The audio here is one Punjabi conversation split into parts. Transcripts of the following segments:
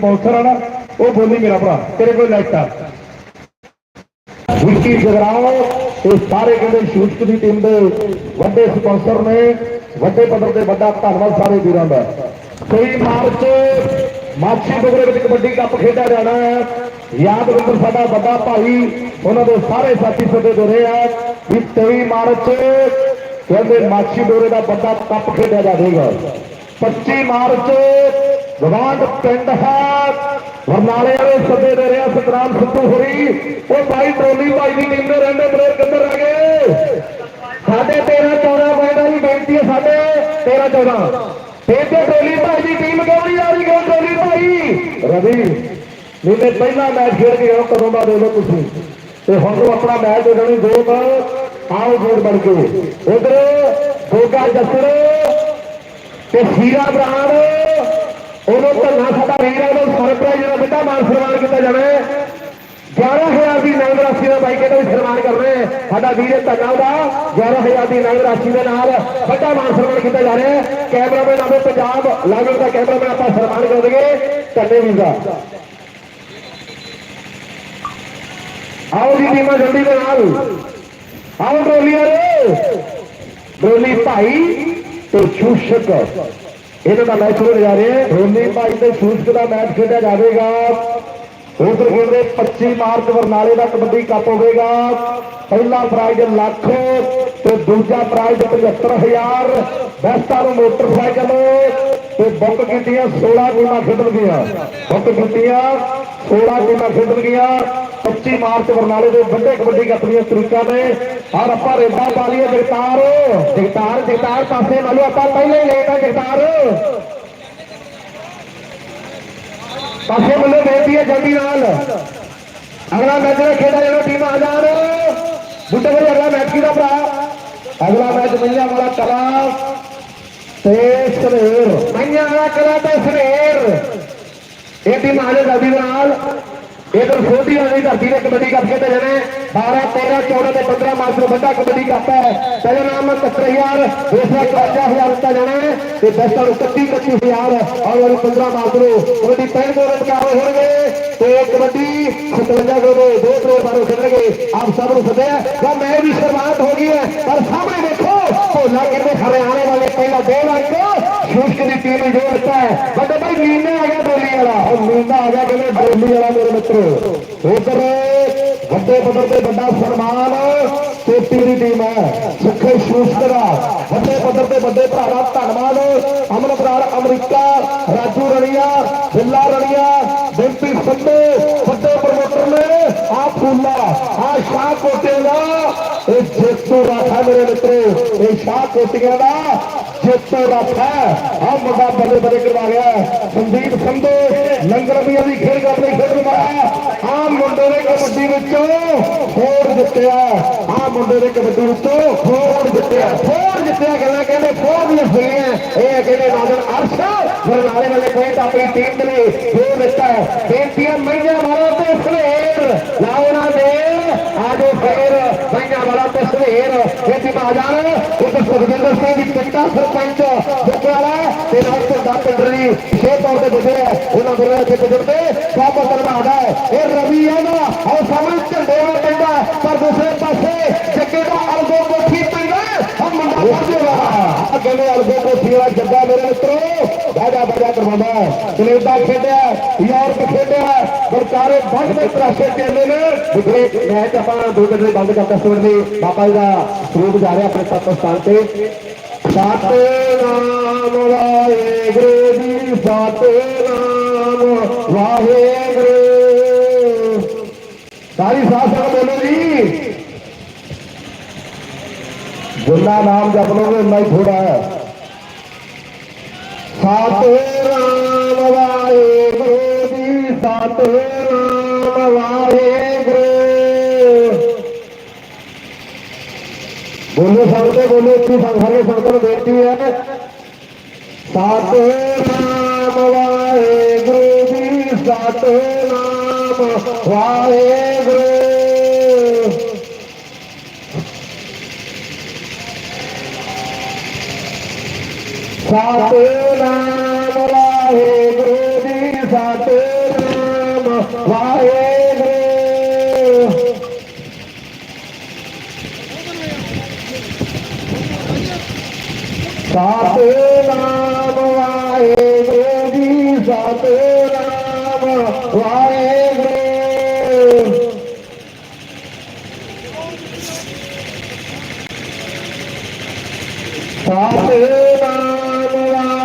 ਸਪਾਂਸਰ ਆ ਉਹ ਬੋਲੀ ਮੇਰਾ ਭਰਾ, ਤੇਰੇ ਕੋਲ ਲਾਈਟ। ਆ ਵਿੱਕੀ ਜਗਰਾਓ ਇਹ ਸਾਰੇ ਕਹਿੰਦੇ ਸ਼ੂਟਕ ਦੀ ਟੀਮ ਦੇ ਵੱਡੇ ਸਪਾਂਸਰ ਨੇ, ਵੱਡੇ ਪੱਧਰ ਤੇ ਵੱਡਾ ਧੰਨਵਾਦ ਸਾਰੇ ਵੀਰਾਂ ਦਾ। 23 ਮਾਰਚ, ਮਾਛੀ ਬਗਰੇ ਵਿੱਚ ਕਬੱਡੀ ਕੱਪ ਖੇਡਿਆ ਜਾਣਾ ਹੈ। ਯਾਦਵਿੰਦਰ ਸਾਡਾ ਵੱਡਾ ਭਾਈ, ਉਹਨਾਂ ਦੇ ਸਾਰੇ ਸਾਥੀ ਸੱਦੇ ਦੇ ਰਹੇ ਆ। ਵੀ 23 ਮਾਰਚ, ਕਹਿੰਦੇ ਮਾਛੀ ਬਗਰੇ ਦਾ ਵੱਡਾ ਕੱਪ ਖੇਡਿਆ ਜਾਵੇਗਾ। 25 ਮਾਰਚ ਗਵਾਂਡ ਪਿੰਡ ਹੈ। ਬਰਨਾਲੇ ਵਾਲੇ ਸੱਦੇ ਦੇ ਰਿਹਾ ਸਤਰਾਮ ਸਿੱਧੂ ਹੋਰੀ। ਉਹ ਭਾਈ ਟੋਲੀ ਭਾਈ ਦੀ ਟੀਮ ਦੇ ਰਹਿੰਦੇ ਬਲੇਰ ਕਿੱਧਰ ਰਹਿ ਗਏ? ਸਾਡੇ 13 14 ਪੁਆਇੰਟਾਂ ਦੀ ਬੇਨਤੀ ਹੈ ਸਾਡੇ। 13 14 ਤੇ ਟੋਲੀ ਭਾਈ ਦੀ ਟੀਮ ਕਿਉਂ ਨਹੀਂ ਆ ਰਹੀ ਕਿਉਂ ਟੋਲੀ ਭਾਈ? ਰਵੀ ਜਿਹਨੇ ਪਹਿਲਾ ਮੈਚ ਖੇਡ ਕੇ ਆਉ ਕਦੋਂ ਦਾ ਦੇ ਲਓ ਤੁਸੀਂ। ਤੇ ਹੁਣ ਉਹ ਆਪਣਾ ਮੈਚ ਦੇ ਦੇਣੀ ਦੋ ਤਾਂ ਆਓ ਜੋੜ ਬਣ ਕੇ। ਉਧਰ ਗੋਗਾ ਜਸਰ ਤੇ ਸੀਰਾ ਬਰਾੜ। ਉਹਨੂੰ ਧੰਨਾ ਸਾਡਾ ਵੀਰ ਹੈ ਉਹਨੂੰ ਸਰਪ੍ਰਾਈਜ਼ ਦਾ ਵੱਡਾ ਮਾਨ ਸਨਮਾਨ ਕੀਤਾ ਜਾਣਾ ਹੈ 11000 ਦੀ ਨਗਦ ਰਾਸ਼ੀ ਦਾ ਬਾਈ ਕਹਿੰਦਾ ਵੀ ਸਨਮਾਨ ਕਰਨਾ ਹੈ। ਸਾਡਾ ਵੀਰ ਹੈ ਧੰਨਾ ਦਾ 11000 ਦੀ ਨਗਦ ਰਾਸ਼ੀ ਦੇ ਨਾਲ ਵੱਡਾ ਮਾਨ ਸਨਮਾਨ ਕੀਤਾ ਜਾ ਰਿਹਾ ਹੈ। ਕੈਮਰਾਮੈਨ ਆਵੇ ਪੰਜਾਬ ਲਾਗਰ ਦਾ ਕੈਮਰਾਮੈਨ ਆਪਾਂ ਸਨਮਾਨ ਕਰ ਦਈਏ, ਧੰਨੇ ਵੀਰ ਦਾ। ਆਓ ਜੀ ਟੀਮਾਂ ਜਲਦੀ ਦੇ ਨਾਲ। ਆਓ ਟਰੋਲੀ ਵਾਲੇ। ਟਰੋਲੀ ਭਾਈ ਤੇ ਸ਼ੂਸ਼ਕ ਇਹਨਾਂ ਦਾ ਮੈਚ ਹੋ ਜਾ ਰਿਹਾ ਹੈ। ਭਾਈ ਤੇ ਸ਼ੂਸ਼ਕ ਦਾ ਮੈਚ ਖੇਡਿਆ ਜਾਵੇਗਾ। ਉਧਰ ਖੇਡਦੇ 25 ਮਾਰਚ ਬਰਨਾਲੇ ਦਾ ਕਬੱਡੀ ਕੱਪ ਹੋਵੇਗਾ। ਪਹਿਲਾ ਪ੍ਰਾਈਜ਼ ਲੱਖ ਤੇ ਦੂਜਾ ਪ੍ਰਾਈਜ਼ 75000 ਬੈਸਟਾਂ ਨੂੰ ਮੋਟਰਸਾਈਕਲ ਤੇ ਬੁੱਕ ਕੀਤੀਆਂ 16 ਟੀਮਾਂ ਖੇਡਣਗੀਆਂ। ਬੁੱਕ ਕੀਤੀਆਂ 16 ਟੀਮਾਂ ਖੇਡਣਗੀਆਂ। 25 ਮਾਰਚ ਬਰਨਾਲੇ ਦੇ ਵੱਡੇ ਕਬੱਡੀ ਕੱਪ ਦੀਆਂ ਤਰੀਕਾਂ ਨੇ ਔਰ ਆਪਾਂ ਰੇਡਾ ਪਾ ਲਈਏ ਜਗਤਾਰ ਜਗਤਾਰ ਜਗਤਾਰ ਪਾਸੇ ਮੰਨ ਆਪਾਂ। ਪਹਿਲਾਂ ਲੇਟ ਆ ਜਗਤਾਰ। ਪਾਸੇ ਵੱਲੋਂ ਬੇਨਤੀ ਹੈ ਜਲਦੀ ਨਾਲ। ਅਗਲਾ ਮੈਚ ਦਾ ਖੇਡਾ ਟੀਮ ਆ ਜਾਣ। ਬੁੱਢੇ ਭਾਈ ਅਗਲਾ ਮੈਚ ਕਿਹਦਾ ਭਰਾ? ਅਗਲਾ ਮੈਚ ਮਈਆਂ ਵਾਲਾ ਕਲਾ ਤੇ ਸਨੇਰ ਮਈਆਂ ਵਾਲਾ ਕਲਾ ਤੇ ਸਨੇਰ ਇਹ ਟੀਮ ਆ ਜਾ ਜਲਦੀ ਨਾਲ। ਇਧਰ ਛੋਟੀ ਵਾਲੀ ਧਰਤੀ ਦੇ ਕਬੱਡੀ ਕੱਪ ਖੇਡੇ ਜਾਣੇ 12 13 14 ਤੇ 15 ਮਾਰਚ ਨੂੰ ਵੱਡਾ ਕਬੱਡੀ ਕੱਪ ਹੈ। ਪਹਿਲਾ ਨਾਮ 71000 ਦੂਸਰਾ 51000 ਦਿੱਤਾ ਜਾਣਾ ਹੈ ਤੇ ਬੈਸਟਾਂ ਨੂੰ 31 25000 ਔਰ ਵਾਲੀ 15 ਮਾਰਚ ਨੂੰ। ਕਬੱਡੀ ਪਹਿਲ ਦੇ ਮੁਕਾਬਲੇ ਹੋਣਗੇ ਤੇ ਕਬੱਡੀ 57 ਗੋ ਦੇ, ਦੋ ਕਰੋੜ ਬਾਰੇ ਖੇਡਣਗੇ। ਆਪ ਸਭ ਨੂੰ ਸਦਿਆ। ਜਾਂ ਮੈਂ ਵੀ ਸ਼ੁਰੂਆਤ ਹੋ ਗਈ ਹੈ, ਪਰ ਸਾਹਮਣੇ ਦੇਖੋ, ਭੋਲਾ ਕਹਿੰਦੇ ਹਰਿਆਣੇ ਵਾਲੇ ਪਹਿਲਾ ਦੋ ਲੱਖ ਸ਼ੁਸ਼ਕ ਦੀ ਟੀਮ ਨੂੰ ਜੋੜਤਾ ਵੱਡੇ ਭਾਈ ਮੀਨਾ ਆ ਗਿਆ ਬੋਲੀ ਵਾਲਾ। ਉਹ ਮੀਨਾ ਆ ਗਿਆ ਕਹਿੰਦੇ ਬੋਲੀ ਵਾਲਾ ਮੇਰੇ ਮਿੱਤਰੋ। ਉਧਰ ਵੱਡੇ ਪੱਧਰ ਤੇ ਵੱਡਾ ਸਨਮਾਨ ਕੋਟੀ ਦੀ ਟੀਮ ਹੈ। ਸੁਖੇ ਸ਼ੂਸ਼ਕ ਵੱਡੇ ਪੱਧਰ ਤੇ ਵੱਡੇ ਭਰਾਵਾ ਧੰਨਵਾਦ। ਅਮਨ ਬਰਾੜ ਅਮਰੀਕਾ, ਰਾਜੂ ਰਣੀਆ, ਬਿੱਲਾ ਰਣੀਆ ਡਿੰਪੀ ਸੰਧੂ, ਵੱਡੇ ਪ੍ਰਮੋਟਰ ਨੇ ਆ ਫੂਲਾ, ਆ ਸ਼ਾਹ ਕੋਟੇ ਦਾ। ਇਹ ਜੇਤੂ ਰਾਖਾ ਮੇਰੇ ਮਿੱਤਰੋ। ਇਹ ਸ਼ਾਹ ਕੋਟੀਆਂ ਦਾ ਜੇਤੂ ਰਾਖਾ ਆ ਮੁੰਡਾ ਬੱਲੇ ਬੱਲੇ ਕਰਵਾ ਗਿਆ ਸੰਦੀਪ ਸੰਧੂ, ਲੰਗਰ ਵੀ ਦੀ ਖੇਡ ਆਪਣੀ ਖੇਡ ਰਵਾਇਆ ਆ ਮੁੰਡੇ ਨੇ ਕਬੱਡੀ ਵਿੱਚੋਂ ਹੋਰ ਜਿੱਤਿਆ ਆ। ਮੁੰਡੇ ਨੇ ਕਬੱਡੀ ਵਿੱਚੋਂ ਹੋਰ ਜਿੱਤਿਆ ਹੋਰ ਜਿੱਤਿਆ ਗੱਲਾਂ ਕਹਿੰਦੇ ਹੋਰ ਵੀ ਹੋਈਆਂ। ਇਹ ਕਹਿੰਦੇ ਨਾਜ਼ਰ ਅਰਸ਼ ਬਰਨਾਲੇ ਵਾਲੇ ਕੋਈ ਆਪਣੀ ਟੀਮ ਦੇ ਲਈ ਦਿੱਤਾ ਬੇਨਤੀਆਂ ਮਈਆਂ ਵਾਲਾ ਤੇ ਸਵੇਰ। ਲਾਓ ਨਾ ਵਾਲਾ ਤੇ ਸਵੇਰ ਇਹ ਟੀਮ ਆ ਜਾਣ ਇੱਕ ਸੁਖਜਿੰਦਰ ਸਿੰਘ ਦੀ ਪਿੰਡਾ ਸਰਪੰਚ ਬੁੱਕਵਾਲਾ ਤੇ ਨਾਲ ਦਾ ਪਿੰਡਰੀ ਛੇ ਤੌਰ ਤੇ ਗੁਜ਼ਰਿਆ ਉਹਨਾਂ ਦੇ ਗੁਜ਼ਰਦੇ ਸਭ ਧਰਮਾਦਾ ਹੈ। ਇਹ ਰਵੀ ਹੈ ਨਾ ਉਹ ਸਾਹਮਣੇ ਝੰਡੇ ਨਾਲ ਪੈਂਦਾ ਪਰ ਦੂਸਰੇ ਪਾਸੇ ਜੱਗੇ ਦਾ ਅਲਗੋ ਕੋਠੀ ਪੈਂਦਾ ਉਹ ਮੁੰਡਾ ਪਹੁੰਚੇਗਾ ਅੱਗੇ ਨੇ ਅਲਗੋ ਕੋਠੀ ਵਾਲਾ ਜੱਗਾ ਮੇਰੇ ਮਿੱਤਰੋ। ਬਾਜਾ ਬਾਜਾ ਕਰਵਾਉਂਦਾ ਕੈਨੇਡਾ ਖੇਡਿਆ ਯੂਰਪ ਖੇਡਿਆ ਬਰਕਾਰੇ ਵੱਧ ਦੇ ਤਰਾਸ਼ੇ ਚੱਲੇ ਨੇ। ਵਿਗੜੇ ਮੈਚ ਆਪਾਂ ਦੋ ਘੰਟੇ ਬੰਦ ਕਰਤਾ ਸਟੂਡੈਂਟ ਦੇ ਬਾਬਾ ਜੀ ਦਾ ਸਰੂਪ ਜਾ ਰਿਹਾ ਆਪਣੇ ਤੱਤ ਸਥਾਨ ਤੇ। ਸਤਨਾਮ ਵਾਹਿਗੁਰੂ ਜੀ ਸਤਨਾਮ ਵਾਹਿਗੁਰੂ। ਸਾਰੀ ਸਾਧ ਸੰਗਤ ਬੋਲੋ ਜੀ। ਜਿੰਨਾ ਨਾਮ ਜਪ ਲੋਗੇ ਉਨਾ ਹੀ। ਥੋੜਾ ਹੈ ਸਤਨਾਮ ਵਾਹਿਗੁਰੂ ਜੀ ਸਤਨਾਮ ਵਾਹਿਗੁਰੂ ਬੋਲੋ ਸੰਗਤੇ ਬੋਲੋ ਇੱਥੇ ਸਾਰੇ ਸੰਗਤਾਂ ਨੂੰ ਬੇਨਤੀ ਹੈ ਸਤਨਾਮ ਵਾਹਿਗੁਰੂ ਜੀ ਸਤਨਾਮ ਵਾਹਿਗੁਰੂ ਸਤਨਾਮ ਵਾਹਿਗੁਰੂ ਜੀ ਸਤਨਾਮ ਵਾਹਿਗੁਰੂ ਸਤਨਾਮ ਵਾਹਿਗੁਰੂ ਜੀ ਸਤਨਾਮ ਵਾਹਿਗੁਰੂ ਸਤਨਾਮ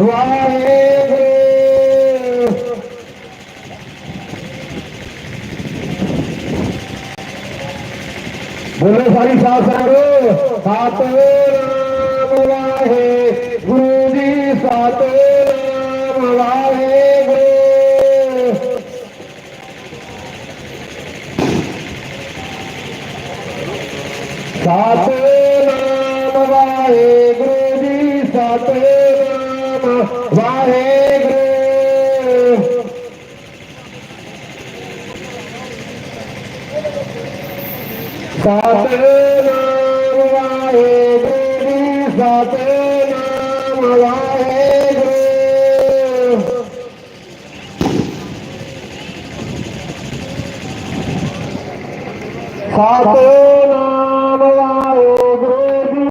ਵਾਹਿਗੁਰੂ। ਬੋਲੇ ਸਾਰੀ ਸਾਧ ਸੰਗਤ ਸਤਨਾਮ ਵਾਹਿਗੁਰੂ ਜੀ ਸਤਨਾਮ ਵਾਹਿਗੁਰੂ। ਸਤਨਾਮ ਵਾਹਿਗੁਰੂ ਜੀ ਸਤਨਾਮ ਵਾਹਿਗੁਰੂ ਸਤਨਾਮ ਵਾਹਿਗੁਰੂ ਜੀ ਸਤਨਾਮ ਵਾਹਿਗੁਰੂ ਸਤਨਾਮ